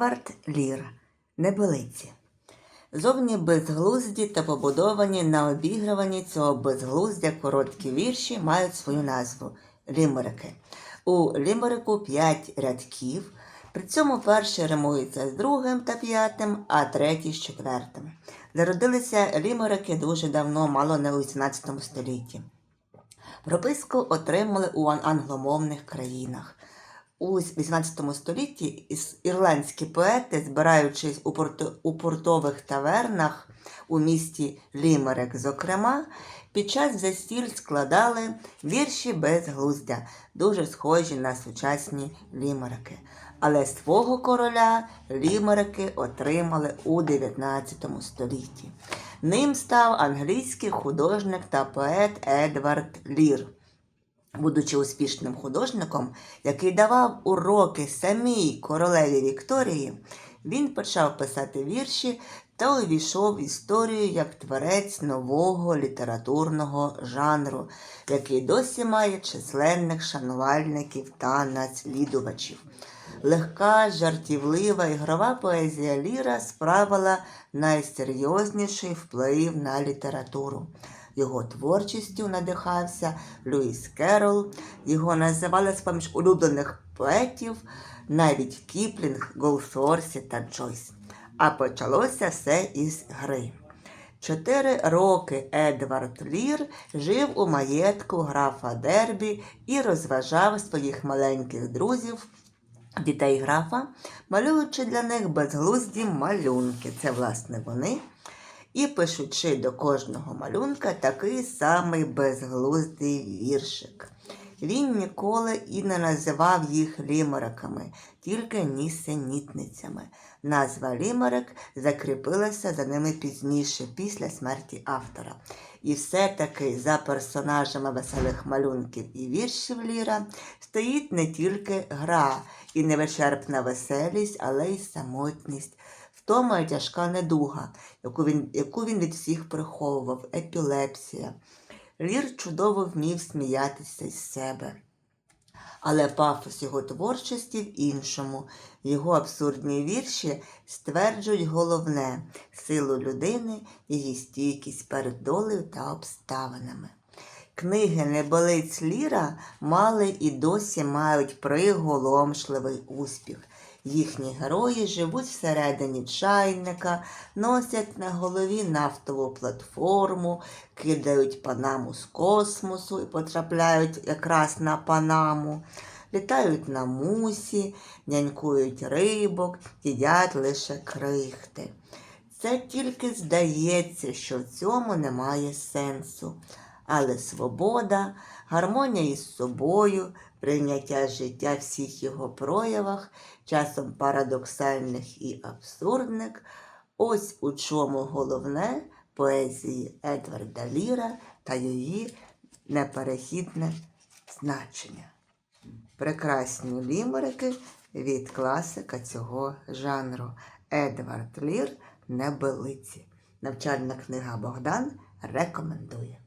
Едвард Лір Небелиці. Зовні безглузді та побудовані на обігруванні цього безглуздя короткі вірші мають свою назву лімерики. У лімерику п'ять рядків. При цьому перший римується з другим та п'ятим, а третій з четвертим. Зародилися лімерики дуже давно, мало не у 18 столітті. Прописку отримали у англомовних країнах. У 18 столітті ірландські поети, збираючись у, порто- у портових тавернах у місті Лімерик, зокрема, під час застіль складали вірші безглуздя, дуже схожі на сучасні лімерики. Але свого короля лімерики отримали у 19 столітті. Ним став англійський художник та поет Едвард Лір. Будучи успішним художником, який давав уроки самій королеві Вікторії, він почав писати вірші та увійшов в історію як творець нового літературного жанру, який досі має численних шанувальників та наслідувачів. Легка, жартівлива ігрова поезія Ліра справила найсерйозніший вплив на літературу. Його творчістю надихався Льюіс Керол. Його називали з поміж улюблених поетів навіть Кіплінг, Голсорсі та Джойс. А почалося все із гри. Чотири роки Едвард Лір жив у маєтку графа Дербі і розважав своїх маленьких друзів, дітей графа, малюючи для них безглузді малюнки. Це, власне, вони. І пишучи до кожного малюнка такий самий безглуздий віршик. Він ніколи і не називав їх лімериками, тільки нісенітницями. Назва лімерик закріпилася за ними пізніше, після смерті автора. І все-таки за персонажами веселих малюнків і віршів Ліра стоїть не тільки гра і невичерпна веселість, але й самотність. Втома і тяжка недуга, яку він, яку він від всіх приховував, епілепсія. Лір чудово вмів сміятися з себе. Але пафос його творчості в іншому. Його абсурдні вірші стверджують головне силу людини, її стійкість перед долею та обставинами. Книги Неболиць Ліра мали і досі мають приголомшливий успіх. Їхні герої живуть всередині чайника, носять на голові нафтову платформу, кидають панаму з космосу і потрапляють якраз на панаму, літають на мусі, нянькують рибок, їдять лише крихти. Це тільки здається, що в цьому немає сенсу. Але свобода, гармонія із собою, прийняття життя в всіх його проявах, часом парадоксальних і абсурдних, ось у чому головне поезії Едварда Ліра та її неперехідне значення. Прекрасні лімерики від класика цього жанру Едвард Лір Небелиці. Навчальна книга Богдан рекомендує.